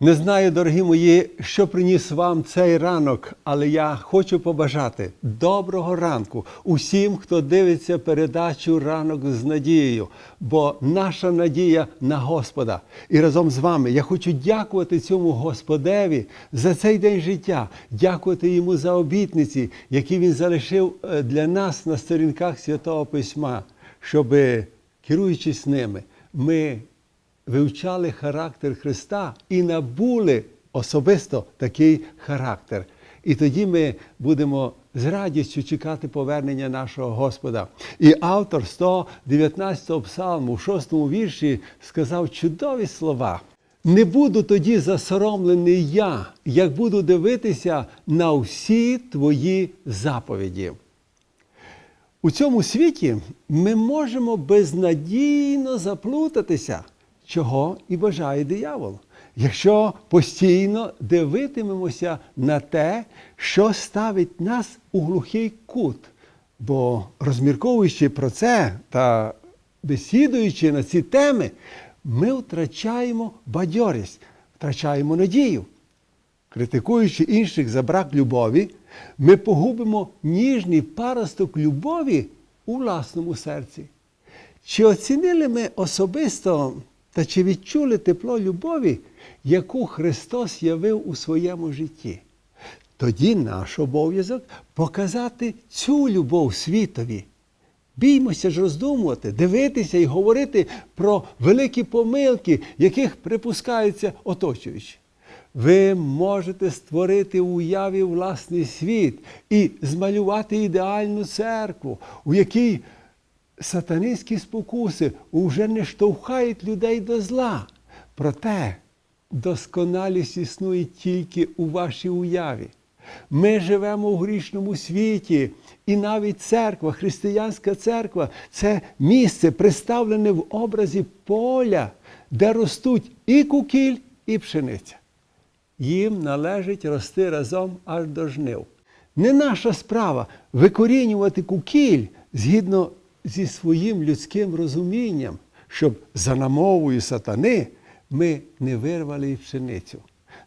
Не знаю, дорогі мої, що приніс вам цей ранок, але я хочу побажати доброго ранку усім, хто дивиться передачу ранок з надією, бо наша надія на Господа. І разом з вами я хочу дякувати цьому Господеві за цей день життя, дякувати йому за обітниці, які він залишив е, для нас на сторінках Святого Письма, щоб, керуючись ними, ми вивчали характер Христа і набули особисто такий характер. І тоді ми будемо з радістю чекати повернення нашого Господа. І автор 119-го псалму в 6-му вірші сказав чудові слова. Не буду тоді засоромлений я, як буду дивитися на всі твої заповіді. У цьому світі ми можемо безнадійно заплутатися, чого і бажає диявол, якщо постійно дивитимемося на те, що ставить нас у глухий кут. Бо розмірковуючи про це та бесідуючи на ці теми, ми втрачаємо бадьорість, втрачаємо надію. Критикуючи інших за брак любові, ми погубимо ніжний паросток любові у власному серці. Чи оцінили ми особисто та чи відчули тепло любові, яку Христос явив у своєму житті? Тоді наш обов'язок показати цю любов світові. Біймося ж роздумувати, дивитися і говорити про великі помилки, яких припускаються оточуючі. Ви можете створити в уяві власний світ і змалювати ідеальну церкву, у якій сатанинські спокуси вже не штовхають людей до зла. Проте досконалість існує тільки у вашій уяві. Ми живемо в грішному світі, і навіть церква, християнська церква це місце, представлене в образі поля, де ростуть і кукіль, і пшениця. Їм належить рости разом аж до жнив. Не наша справа викорінювати кукіль згідно зі своїм людським розумінням, щоб за намовою сатани ми не вирвали пшеницю.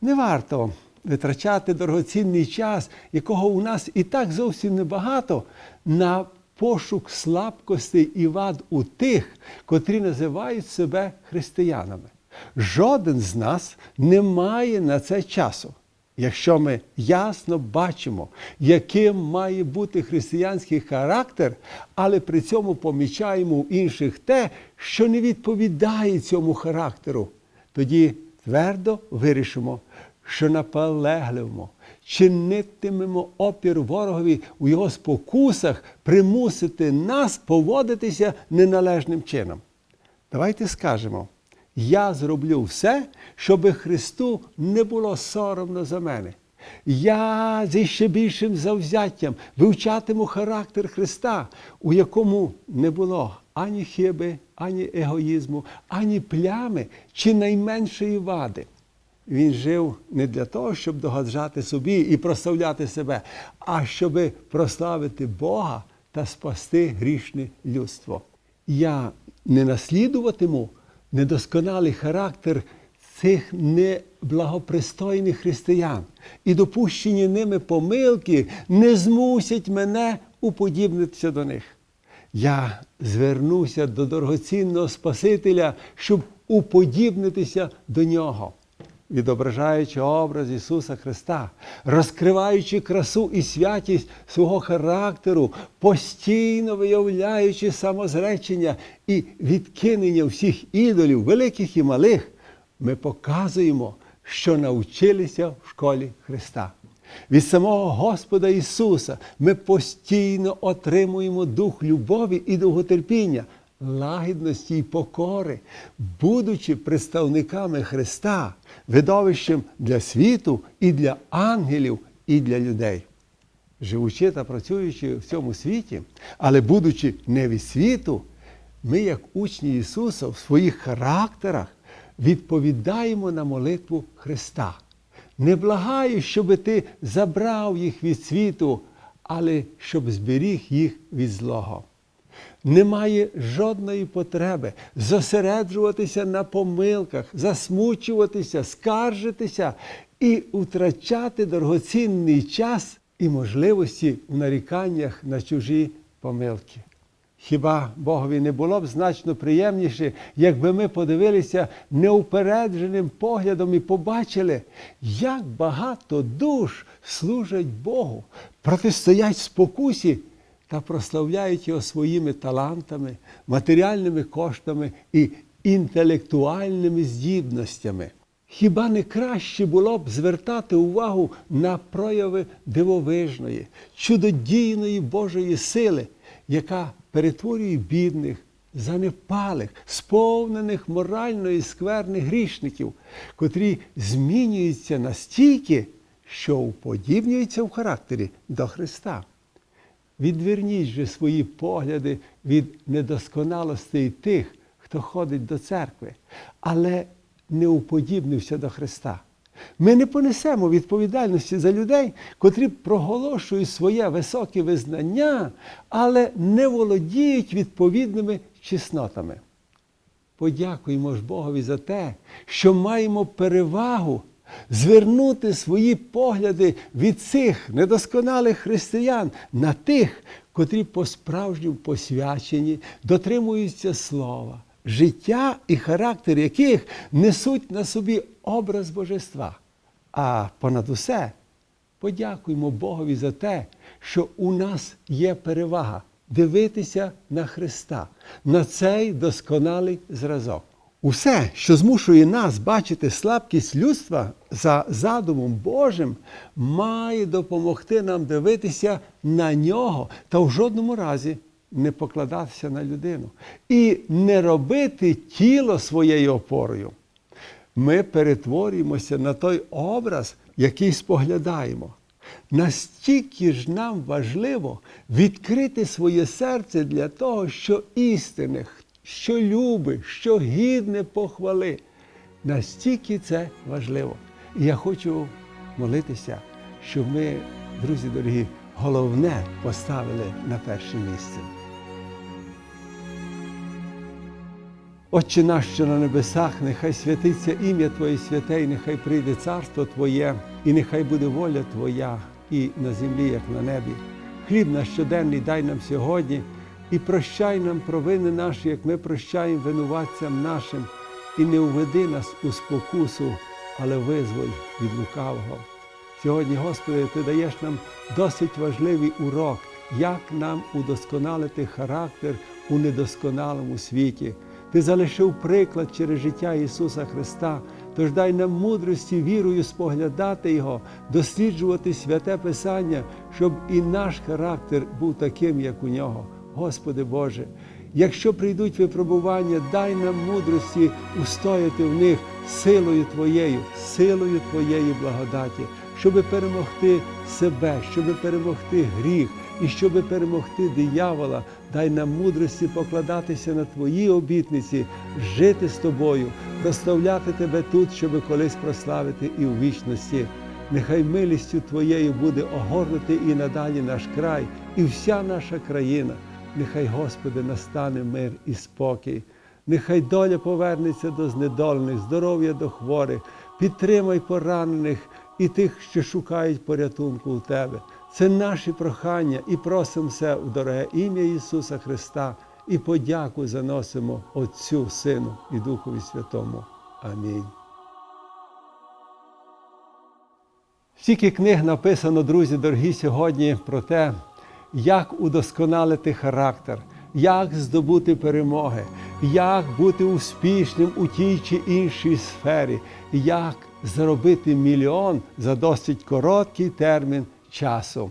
Не варто витрачати дорогоцінний час, якого у нас і так зовсім небагато, на пошук слабкостей і вад у тих, котрі називають себе християнами. Жоден з нас не має на це часу. Якщо ми ясно бачимо, яким має бути християнський характер, але при цьому помічаємо у інших те, що не відповідає цьому характеру, тоді твердо вирішимо, що наполегливо чинитимемо опір ворогові у його спокусах, примусити нас поводитися неналежним чином. Давайте скажемо. Я зроблю все, щоб Христу не було соромно за мене. Я зі ще більшим завзяттям вивчатиму характер Христа, у якому не було ані хиби, ані егоїзму, ані плями чи найменшої вади. Він жив не для того, щоб догаджати собі і прославляти себе, а щоб прославити Бога та спасти грішне людство. Я не наслідуватиму недосконалий характер цих неблагопристойних християн і допущені ними помилки не змусять мене уподібнитися до них. Я звернуся до дорогоцінного Спасителя, щоб уподібнитися до нього. Відображаючи образ Ісуса Христа, розкриваючи красу і святість свого характеру, постійно виявляючи самозречення і відкинення всіх ідолів, великих і малих, ми показуємо, що навчилися в школі Христа. Від самого Господа Ісуса ми постійно отримуємо дух любові і довготерпіння, лагідності і покори, будучи представниками Христа, видовищем для світу і для ангелів, і для людей. Живучи та працюючи в цьому світі, але будучи не від світу, ми, як учні Ісуса, в своїх характерах відповідаємо на молитву Христа. Не благаю, щоб ти забрав їх від світу, але щоб зберіг їх від злого. Немає жодної потреби зосереджуватися на помилках, засмучуватися, скаржитися і втрачати дорогоцінний час і можливості в наріканнях на чужі помилки. Хіба Богові не було б значно приємніше, якби ми подивилися неупередженим поглядом і побачили, як багато душ служать Богу, протистоять спокусі та прославляють його своїми талантами, матеріальними коштами і інтелектуальними здібностями. Хіба не краще було б звертати увагу на прояви дивовижної, чудодійної Божої сили, яка перетворює бідних, занепалих, сповнених моральної скверних грішників, котрі змінюються настільки, що уподібнюються в характері до Христа. Відверніть же свої погляди від недосконалостей тих, хто ходить до церкви, але не уподібнився до Христа. Ми не понесемо відповідальності за людей, котрі проголошують своє високе визнання, але не володіють відповідними чеснотами. Подякуємо ж Богові за те, що маємо перевагу звернути свої погляди від цих недосконалих християн на тих, котрі по-справжньому посвячені, дотримуються слова, життя і характер яких несуть на собі образ божества. А понад усе подякуємо Богові за те, що у нас є перевага дивитися на Христа, на цей досконалий зразок. Усе, що змушує нас бачити слабкість людства за задумом Божим, має допомогти нам дивитися на нього та в жодному разі не покладатися на людину і не робити тіло своєю опорою. Ми перетворюємося на той образ, який споглядаємо. Настільки ж нам важливо відкрити своє серце для того, що істинне, що любить, що гідне похвали. Настільки це важливо. І я хочу молитися, щоб ми, друзі дорогі, головне поставили на перше місце. Отче наш, що на небесах, нехай святиться ім'я Твоє святе, і нехай прийде царство Твоє, і нехай буде воля Твоя і на землі, як на небі. Хліб наш щоденний дай нам сьогодні і прощай нам провини наші, як ми прощаємо винуватцям нашим, і не уведи нас у спокусу, але визволь від лукавого. Сьогодні, Господи, Ти даєш нам досить важливий урок, як нам удосконалити характер у недосконалому світі. Ти залишив приклад через життя Ісуса Христа, тож дай нам мудрості, вірою споглядати Його, досліджувати святе Писання, щоб і наш характер був таким, як у нього. Господи Боже, якщо прийдуть випробування, дай нам мудрості устояти в них силою Твоєю, силою Твоєї благодаті, щоб перемогти себе, щоб перемогти гріх і щоб перемогти диявола, дай нам мудрості покладатися на Твої обітниці, жити з тобою, прославляти Тебе тут, щоб колись прославити і у вічності. Нехай милістю Твоєю буде огорнути і надалі наш край, і вся наша країна. Нехай, Господи, настане мир і спокій. Нехай доля повернеться до знедолених, здоров'я до хворих, підтримай поранених і тих, що шукають порятунку у Тебе. Це наші прохання і просимо все в дороге ім'я Ісуса Христа і подяку заносимо Отцю, Сину і Духові Святому. Амінь. Стільки книг написано, друзі, дорогі, сьогодні про те, як удосконалити характер, як здобути перемоги, як бути успішним у тій чи іншій сфері, як заробити мільйон за досить короткий термін часу.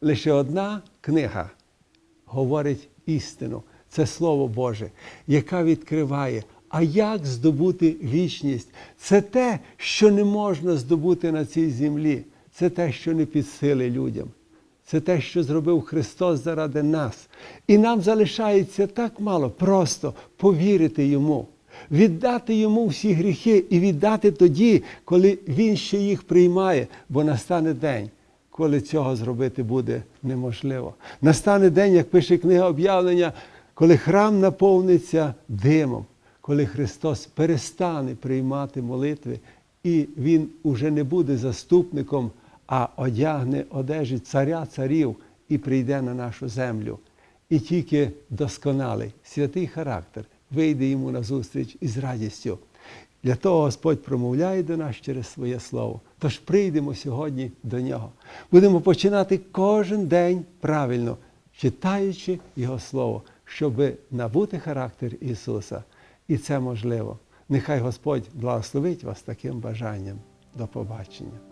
Лише одна книга говорить істину. Це Слово Боже, яка відкриває. А як здобути вічність? Це те, що не можна здобути на цій землі. Це те, що не під сили людям. Це те, що зробив Христос заради нас. І нам залишається так мало просто повірити Йому, віддати Йому всі гріхи і віддати тоді, коли Він ще їх приймає, бо настане день, коли цього зробити буде неможливо. Настане день, як пише книга об'явлення, коли храм наповниться димом, коли Христос перестане приймати молитви, і Він уже не буде заступником, а одягне одежі царя царів і прийде на нашу землю. І тільки досконалий, святий характер вийде йому назустріч із радістю. Для того Господь промовляє до нас через своє слово. Тож прийдемо сьогодні до нього. Будемо починати кожен день правильно, читаючи Його Слово, щоб набути характер Ісуса. І це можливо. Нехай Господь благословить вас таким бажанням. До побачення.